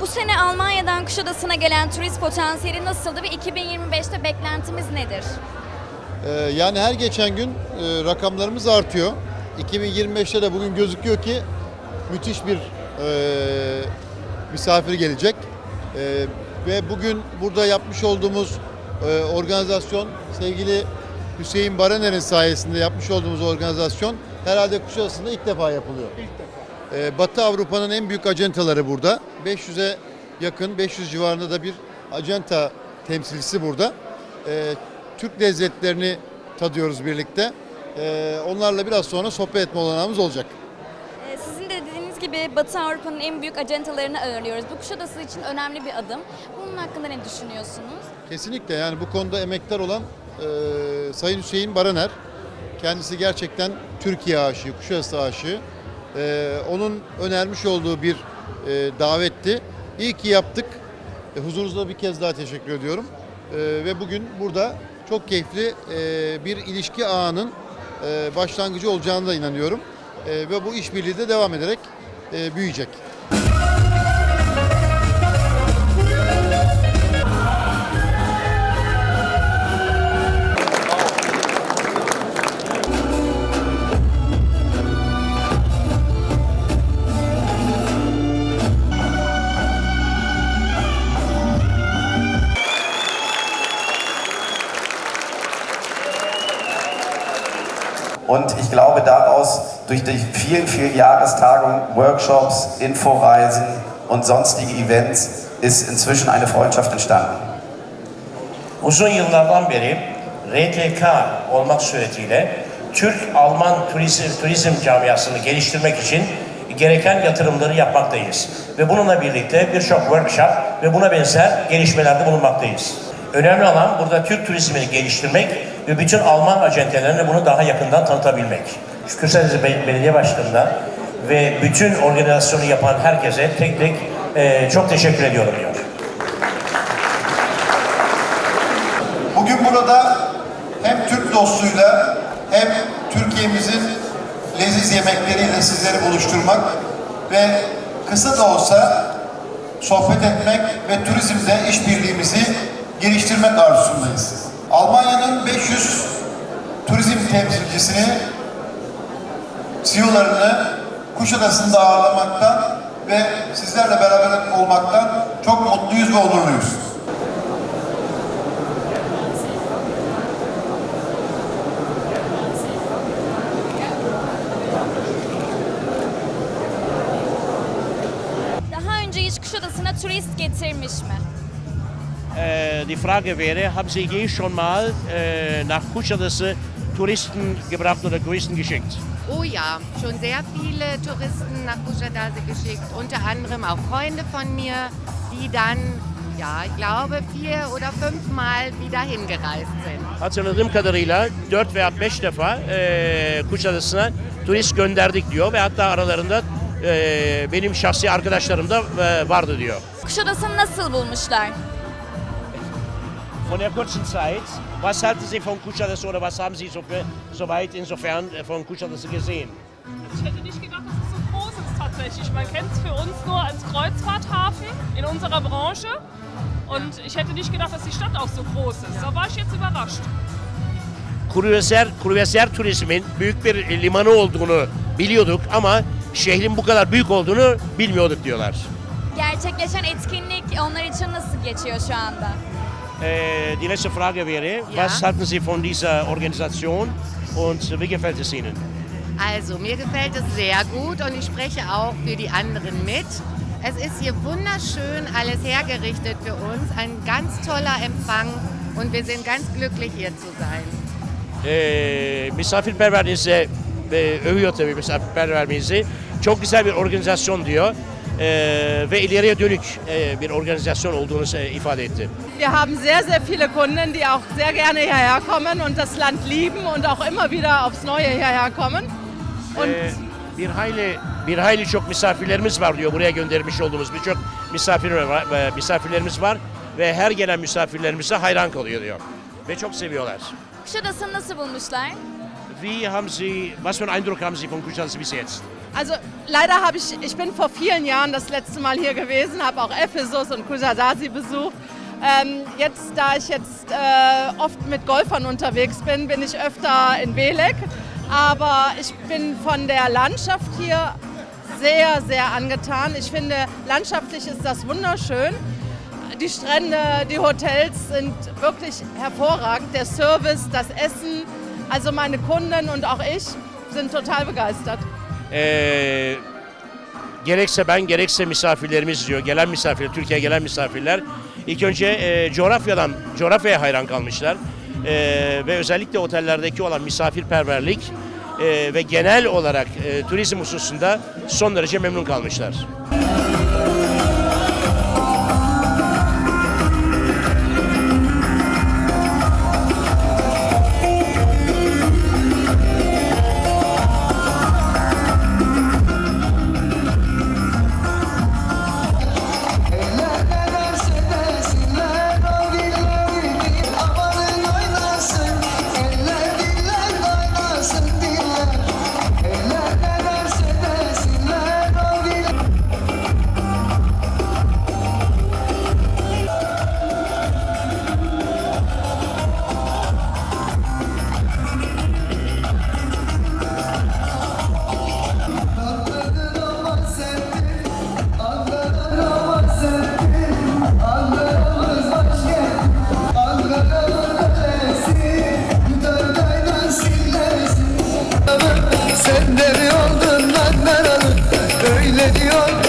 Bu sene Almanya'dan Kuşadası'na gelen turist potansiyeli nasıldı ve 2025'te beklentimiz nedir? Ee, Yani her geçen gün e, rakamlarımız artıyor. 2025'te de bugün gözüküyor ki müthiş bir e, misafir gelecek. E, ve bugün burada yapmış olduğumuz e, organizasyon sevgili Hüseyin Baraner'in sayesinde yapmış olduğumuz organizasyon herhalde Kuşadası'nda ilk defa yapılıyor. Ee, Batı Avrupa'nın en büyük acentaları burada. 500'e yakın, 500 civarında da bir acenta temsilcisi burada. Ee, Türk lezzetlerini tadıyoruz birlikte. Ee, onlarla biraz sonra sohbet etme olanağımız olacak. Gibi Batı Avrupa'nın en büyük acentalarını ağırlıyoruz. Bu Kuşadası için önemli bir adım. Bunun hakkında ne düşünüyorsunuz? Kesinlikle yani bu konuda emektar olan e, Sayın Hüseyin Baraner. Kendisi gerçekten Türkiye aşığı, Kuşadası aşığı. E, onun önermiş olduğu bir e, davetti. İyi ki yaptık. E, huzurunuzda bir kez daha teşekkür ediyorum. E, ve bugün burada çok keyifli e, bir ilişki ağının e, başlangıcı olacağına da inanıyorum. E, ve bu işbirliği de devam ederek büyüyecek. Und ich glaube, daraus durch die vielen, vielen Jahrestagungen, Workshops, Inforeisen und sonstige Events ist inzwischen eine Freundschaft entstanden. Uzun yıllardan beri RTK olmak suretiyle Türk-Alman turizm, turizm camiasını geliştirmek için gereken yatırımları yapmaktayız. Ve bununla birlikte birçok workshop ve buna benzer gelişmelerde bulunmaktayız. Önemli olan burada Türk turizmini geliştirmek ve bütün Alman acentelerine bunu daha yakından tanıtabilmek. Kırşehir Belediye Başkanı'na ve bütün organizasyonu yapan herkese tek tek eee, çok teşekkür ediyorum diyor. Bugün burada hem Türk dostluğuyla hem Türkiye'mizin leziz yemekleriyle sizleri buluşturmak ve kısa da olsa sohbet etmek ve turizmde işbirliğimizi geliştirmek arzusundayız. Almanya'nın 500 turizm temsilcisini CEO'larını Kuşadası'nda ağırlamaktan ve sizlerle beraber olmaktan çok mutluyuz ve onurluyuz. Daha önce hiç Kuşadası'na turist getirmiş mi? Äh, die Frage wäre, haben Sie je schon mal äh, nach Kutschadası Touristen gebracht oder Touristen geschickt? Oh ja, schon sehr viele Touristen nach Kuschadase geschickt, unter anderem auch Freunde von mir, die dann, ja, ich glaube, vier oder fünf Mal wieder hingereist sind. Hatırladığım kadarıyla 4 veya 5 defa e, Kuşadası'na turist gönderdik diyor ve hatta aralarında e, benim şahsi arkadaşlarım da e, vardı diyor. Kuşadası'nı nasıl bulmuşlar? Von der kurzen Zeit, was halten Sie von Kuşadası oder was haben Sie so, für, so weit insofern äh, von Kuşadası gesehen? Ich hätte nicht gedacht, dass es so groß ist tatsächlich. Man kennt es für uns nur als Kreuzfahrthafen in unserer Branche. Und ich hätte nicht gedacht, dass die Stadt auch so groß ist. Da war ich jetzt überrascht. Kruvazör, kruvazör turizmin büyük bir limanı olduğunu biliyorduk ama şehrin bu kadar büyük olduğunu bilmiyorduk diyorlar. Gerçekleşen etkinlik onlar için nasıl geçiyor şu anda? Äh, die letzte Frage wäre, Ja. was halten Sie von dieser Organisation und wie gefällt es Ihnen? Also, mir gefällt es sehr gut und ich spreche auch für die anderen mit. Es ist hier wunderschön alles hergerichtet für uns, ein ganz toller Empfang und wir sind ganz glücklich hier zu sein. Ee, misafirperverliğinizi e, övüyor tabii misafirperverliğinizi. Çok güzel bir organizasyon diyor. Ee, ve ileriye dönük e, bir organizasyon olduğunu e, ifade etti. Wir haben sehr, sehr viele Kunden, die auch sehr gerne hierher kommen und das Land lieben und auch immer wieder aufs Neue hierher kommen. Und Ee, bir hayli bir hayli çok misafirlerimiz var diyor. Buraya göndermiş olduğumuz birçok misafir var, misafirlerimiz var ve her gelen misafirlerimize hayran kalıyor diyor. ve çok seviyorlar. Kuşadası'nı nasıl bulmuşlar? Wie haben Sie, was für einen Eindruck haben Sie von Kuşadası bis jetzt? Also leider habe ich, ich bin vor vielen Jahren das letzte Mal hier gewesen, habe auch Ephesus und Kujadasi besucht. Ähm, jetzt, da ich jetzt äh, oft mit Golfern unterwegs bin, bin ich öfter in Belek. Aber ich bin von der Landschaft hier sehr, sehr angetan. Ich finde, landschaftlich ist das wunderschön. Die Strände, die Hotels sind wirklich hervorragend. Der Service, das Essen, also meine Kunden und auch ich sind total begeistert. Ee, gerekse ben gerekse misafirlerimiz diyor, gelen misafirler, Türkiye'ye gelen misafirler ilk önce e, coğrafyadan, coğrafyaya hayran kalmışlar. Ee, ve özellikle otellerdeki olan misafirperverlik e, ve genel olarak e, turizm hususunda son derece memnun kalmışlar. Öyle